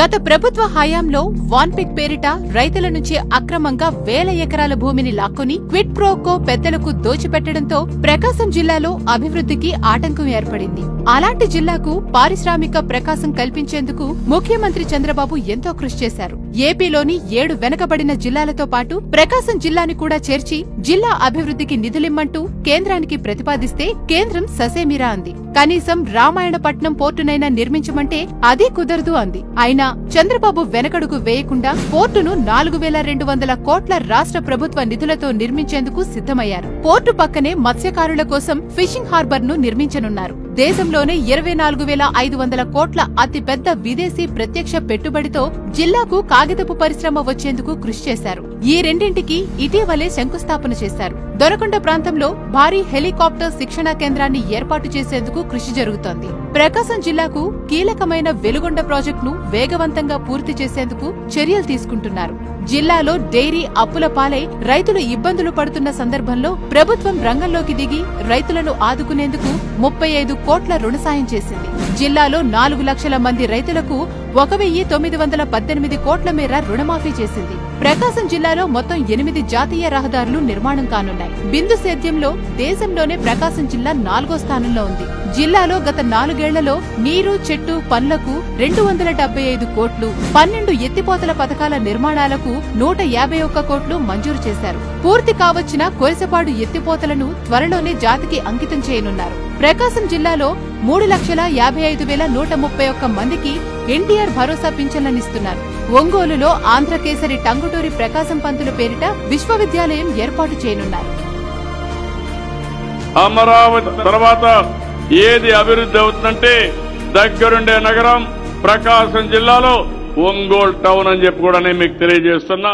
గత ప్రభుత్వ హయాంలో వాన్పిక్ పేరిట రైతుల నుంచి అక్రమంగా వేల ఎకరాల భూమిని లాక్కొని క్విట్ ప్రోకో పెద్దలకు దోచిపెట్టడంతో ప్రకాశం జిల్లాలో అభివృద్ధికి ఆటంకం ఏర్పడింది. అలాంటి జిల్లాకు పారిశ్రామిక ప్రకాశం కల్పించేందుకు ముఖ్యమంత్రి చంద్రబాబు ఎంతో కృషి చేశారు. ఏపీలోని ఏడు వెనకబడిన జిల్లాలతో పాటు ప్రకాశం జిల్లాని కూడా చేర్చి జిల్లా అభివృద్ధికి నిధులిమ్మంటూ కేంద్రానికి ప్రతిపాదిస్తే కేంద్రం ససేమిరా అంది. కనీసం రామాయణపట్నం పోర్టునైనా నిర్మించమంటే అదీ కుదరదు అంది. అయినా చంద్రబాబు వెనకడుగు వేయకుండా పోర్టును నాలుగు వేల రెండు వందల కోట్ల రాష్ట్ర ప్రభుత్వ నిధులతో నిర్మించేందుకు సిద్ధమయ్యారు. పోర్టు పక్కనే మత్స్యకారుల కోసం ఫిషింగ్ హార్బర్ను నిర్మించనున్నారు. దేశంలోనే ఇరవై నాలుగు వేల ఐదు వందల కోట్ల అతిపెద్ద విదేశీ ప్రత్యక్ష పెట్టుబడితో జిల్లాకు కాగితపు పరిశ్రమ వచ్చేందుకు కృషి చేశారు. ఈ రెండింటికి ఇటీవలే శంకుస్థాపన చేశారు. దొరకొండ ప్రాంతంలో భారీ హెలికాప్టర్ శిక్షణా కేంద్రాన్ని ఏర్పాటు చేసేందుకు కృషి జరుగుతోంది. ప్రకాశం జిల్లాకు కీలకమైన వెలుగొండ ప్రాజెక్టును వేగవంతంగా పూర్తి చేసేందుకు చర్యలు తీసుకుంటున్నారు. జిల్లాలో డైరీ అప్పుల పాలై రైతులు ఇబ్బందులు పడుతున్న సందర్భంలో ప్రభుత్వం రంగంలోకి దిగి రైతులను ఆదుకునేందుకు ముప్పై ఐదు కోట్ల రుణ సాయం చేసింది. జిల్లాలో నాలుగు లక్షల మంది రైతులకు ఒక వెయ్యి తొమ్మిది వందల పద్దెనిమిది కోట్ల మేర రుణమాఫీ చేసింది. ప్రకాశం జిల్లాలో మొత్తం ఎనిమిది జాతీయ రహదారులు నిర్మాణం కానున్నాయి. బిందు సేద్యంలో దేశంలోనే ప్రకాశం జిల్లా నాలుగో స్థానంలో ఉంది. జిల్లాలో గత నాలుగేళ్ళలో నీరు చెట్టు పనులకు రెండు వందల డెబ్బై ఐదు కోట్లు పన్నెండు ఎత్తిపోతల పథకాల నిర్మాణాలకు నూట యాభై ఒక్క కోట్లు మంజూరు చేశారు. పూర్తి కావచ్చిన కొరసపాడు ఎత్తిపోతలను త్వరలోనే జాతికి అంకితం చేయనున్నారు. ప్రకాశం జిల్లాలో మూడు లక్షల యాభై ఐదు వేల నూట ముప్పై ఒక్క మందికి ఎన్టీఆర్ భరోసా పింఛన్లనిస్తున్నారు. ఒంగోలులో ఆంధ్రకేసరి టంగుటూరి ప్రకాశం పంతుల పేరిట విశ్వవిద్యాలయం ఏర్పాటు చేయనున్నారు. అమరావతి తర్వాత ఏది అభివృద్ధి అవుతుందంటే దగ్గరుండే నగరం ప్రకాశం జిల్లాలో ఒంగోలు టౌన్ అని చెప్పి కూడా నేను మీకు తెలియజేస్తున్నా.